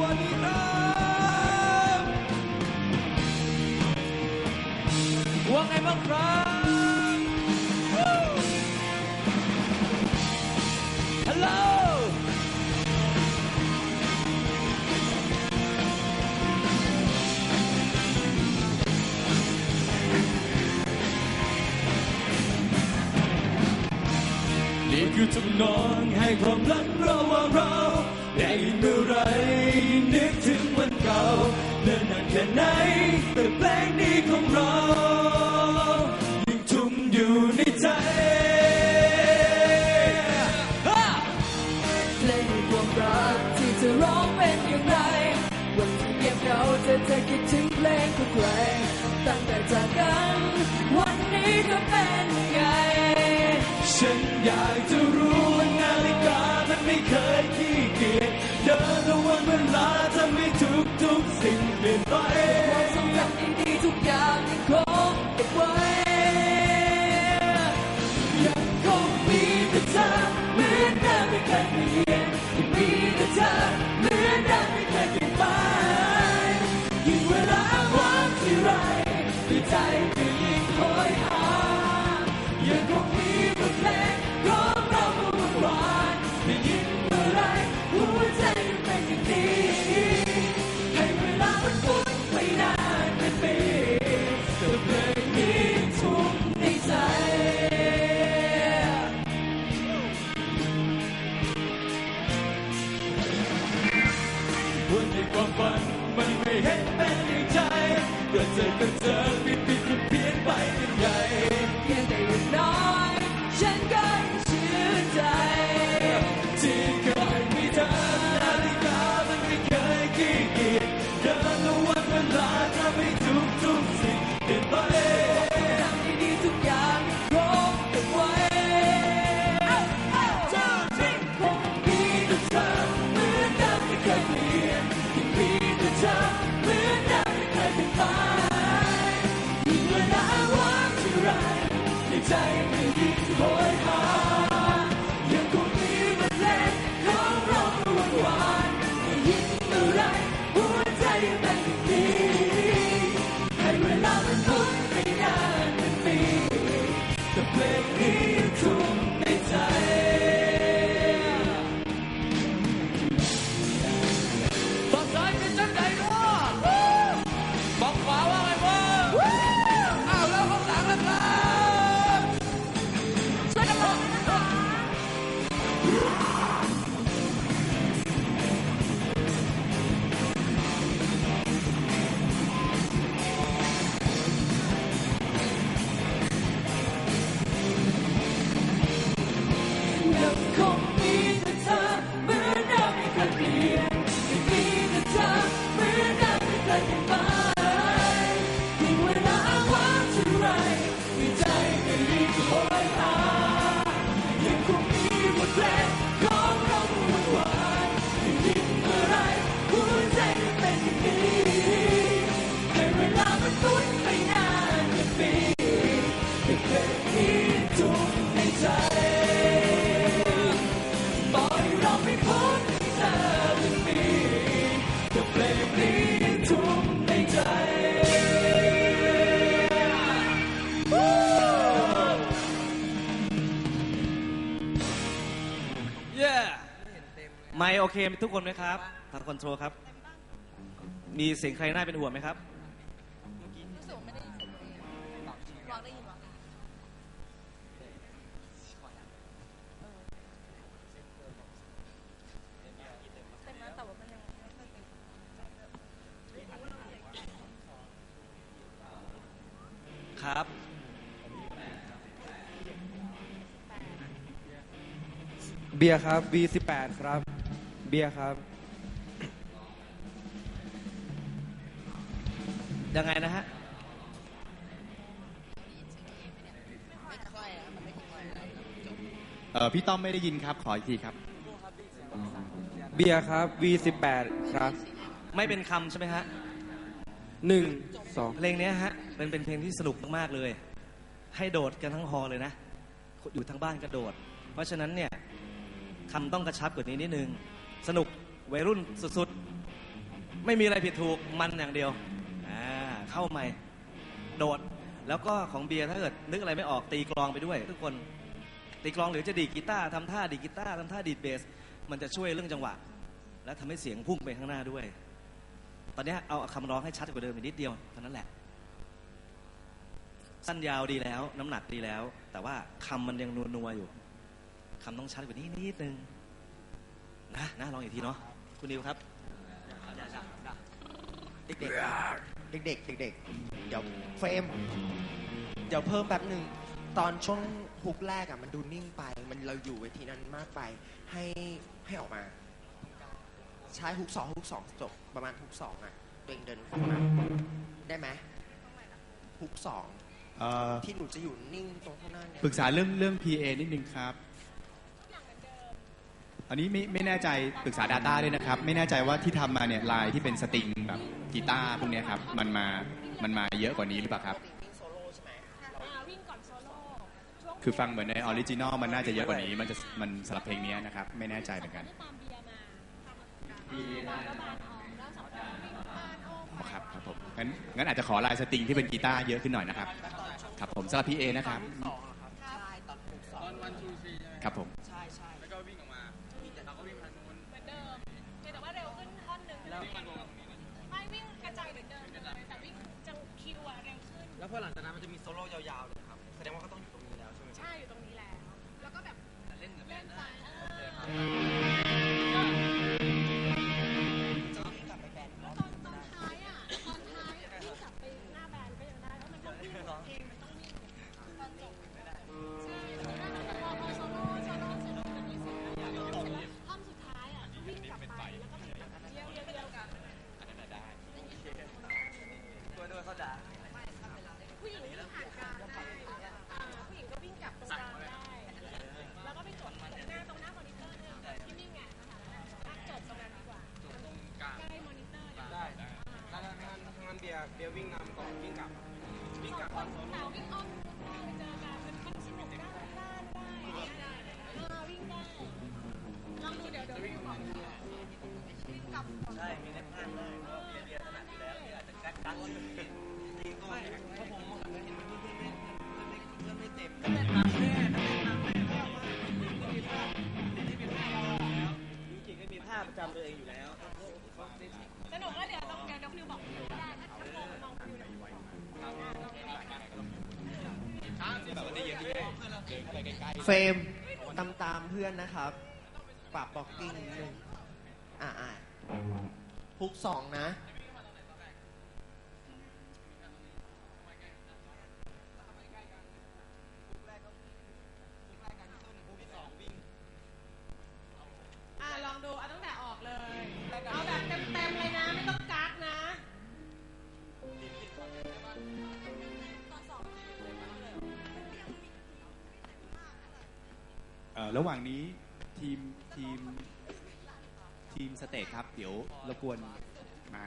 วัสดีครับว่าไงบ้างครับฮัลโหลนี่คือจำนองให้ความรักระหว่างเรา ได้ยินเมื่อไรนึกถึงวันเก่าเนิ่นนานแค่ไหนแต่เพลงนี้ของเรายังทุ่มอยู่ในใจเพลงความรักที่จะร้องเป็นอย่างไรวันที่เงียบเหงาเธอจะคิดถึงเพลงของใคร ความฝันมันไม่เห็นเป็นอย่างใจก็เจอก็เจอปิดปิดผิดเพี้ยนไปเป็นใหญ่เพียงแต่อย่าน้อย ว ไมโอเคทุกคนไหมครับทางคอนโทรลครับ มีเสียงใครน่าเป็นห่วงไหมครับ รู้สึกว่าไม่ได้ยินเสียงตัวเองวางได้ยินวะเต็มนะแต่ว่ามันยังไม่ค่อยเต็มครับ เบียร์ครับ B18 ครับ เบียร์ครับ ยังไงนะฮะ เออพี่ต้อมไม่ได้ยินครับ ขออีกทีครับ เบียร์ครับ V18 ครับไม่เป็นคำใช่ไหมฮะหนึ่งสองเพลงเนี้ยฮะเป็นเป็นเพลงที่สนุกมากๆเลย ให้โดดกันทั้งฮอลเลยนะอยู่ทั้งบ้านก็โดด เพราะฉะนั้นเนี่ยคำต้องกระชับกว่านี้นิดนึง สนุกวัยรุ่นสุดๆ ไม่มีอะไรผิดถูกมันอย่างเดียวอ่าเข้าใหม่ โดด แล้วก็ของเบียร์ถ้าเกิดนึกอะไรไม่ออกตีกลองไปด้วย ทุกคนตีกลองหรือจะดีดกีตาร์ทำท่าดีดกีตาร์ทำท่าดีดเบส มันจะช่วยเรื่องจังหวะ และทำให้เสียงพุ่งไปข้างหน้าด้วย ตอนนี้เอาคำร้องให้ชัดกว่าเดิมอีกนิดเดียวเท่านั้นแหละ สั้นยาวดีแล้ว น้ำหนักดีแล้ว แต่ว่าคำมันยังนัวๆอยู่คำต้องชัดกว่านี้นิดนึง นะนะลองอีกทีเนาะคุณนิวครับเด็กๆเด็กๆเด็กๆเดี๋ยวเฟรม เดี๋ยวเพิ่มแป๊บหนึ่งตอนช่วงฮุกแรกอะมันดูนิ่งไป มันเราอยู่เวทีนั้นมากไปให้ให้ออกมา ใช้ฮุกสองฮุกสองจบประมาณฮุกสองอะตัวเองเดินขึ้นมาได้ไหมฮุกสองเอ่อที่หนูจะอยู่นิ่งตรงข้างหน้าเนี่ยปรึกษาเรื่องเรื่อง PA นิดนึงครับ อันนี้ไม่ไม่แน่ใจปรึกษา Data ด้วยนะครับ ไม่แน่ใจว่าที่ทำมาเนี่ยลายที่เป็นสตริงแบบกีตาร์พวกเนี้ยครับ มันมามันมาเยอะกว่านี้หรือเปล่าครับ วิ่งก่อนโซโล่ช่วงคือฟังเหมือนในออริจินอลมันน่าจะเยอะกว่านี้ มันจะมันสำหรับเพลงนี้นะครับ ไม่แน่ใจเหมือนกันตามเบียร์มาบานแล้วบานออกแล้วสองคนวิ่งบานออกอ๋อครับครับผมงั้นงั้นอาจจะขอลายสตริงที่เป็นกีตาร์เยอะขึ้นหน่อยนะครับ ครับผมสำหรับ PA นะครับครับผมเหมื ยาวๆเลยครับ แสดงว่าเขาต้องอยู่ตรงนี้แล้วใช่ไหมใช่อยู่ตรงนี้แล้ว แล้วก็แบบ เล่นกับแบเล่นนด์ไปได้เออ วิ่งนำก่อนวิ่งกลับวิ่งกลับคตอนนโซสาโล่ววิ่งอ้อม เฟรมตามตามๆเพื่อนนะครับปรับบ็อกกิ้งนิดนึงอ่าอ่าฮุกสองนะ ว่างนี้ทีมทีมทีมสเตจครับ เดี๋ยวรบกวนมา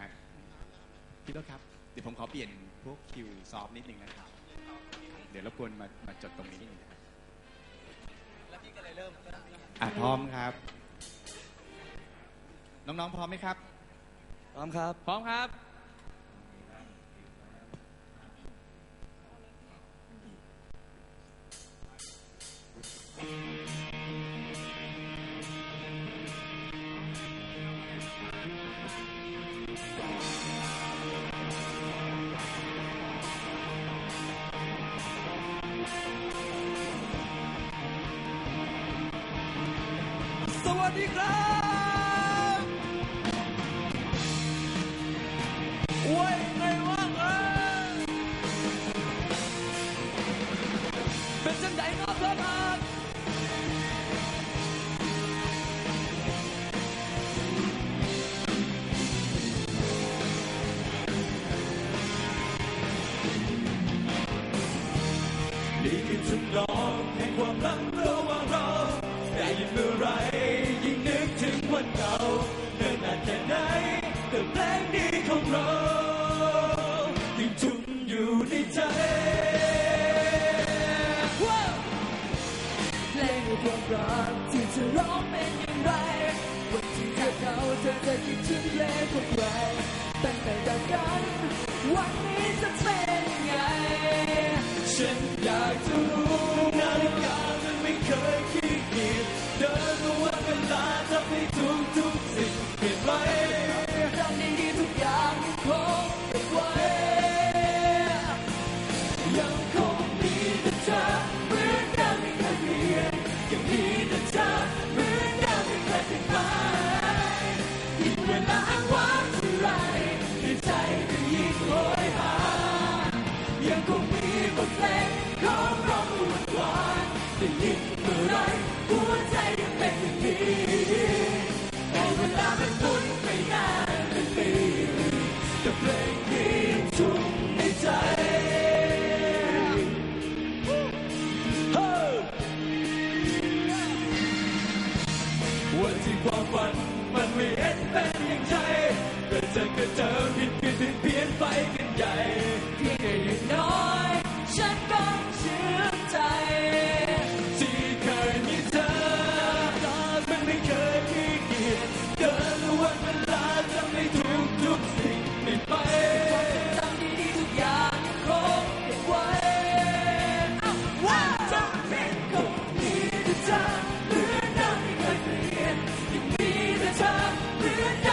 พี่รถครับ เดี๋ยวผมขอเปลี่ยนพวกคิวซอฟต์นิดนึงนะครับ เดี๋ยวรบกวนมามาจดตรงนี้นิดนึงนะครับอะพร้อมครับ น้องๆพร้อมไหมครับ พร้อมครับ พร้อมครับ สวัส ยังทุ่อยู่ในใจเลงความรกที่จะร้องเป็นย่งไรวันที่เธอเขาเธอจะคิดถึงเลงของใครตั้งต่จากกันวันนี้จะเป็นไง ฉันอยากจะรู้นาฬิกามันไม่เคยคิดเกีเดินมาว่าเวลาจะไปทุกทุก to die.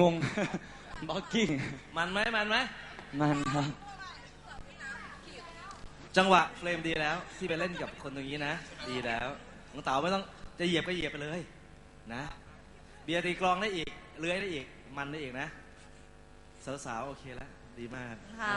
งง บล็อกกิ้ง มันไหมมันไหมมันครับ จังหวะเฟรมดีแล้วที่ไปเล่นกับคนตรงนี้นะ ดีแล้วน้องเต๋าไม่ต้องจะเหยียบก็เหยียบไปเลยนะ เบียร์ตีกลองได้อีก เลื้อยได้อีก มันได้อีกนะ สาวๆโอเคแล้ว ดีมากค่ะ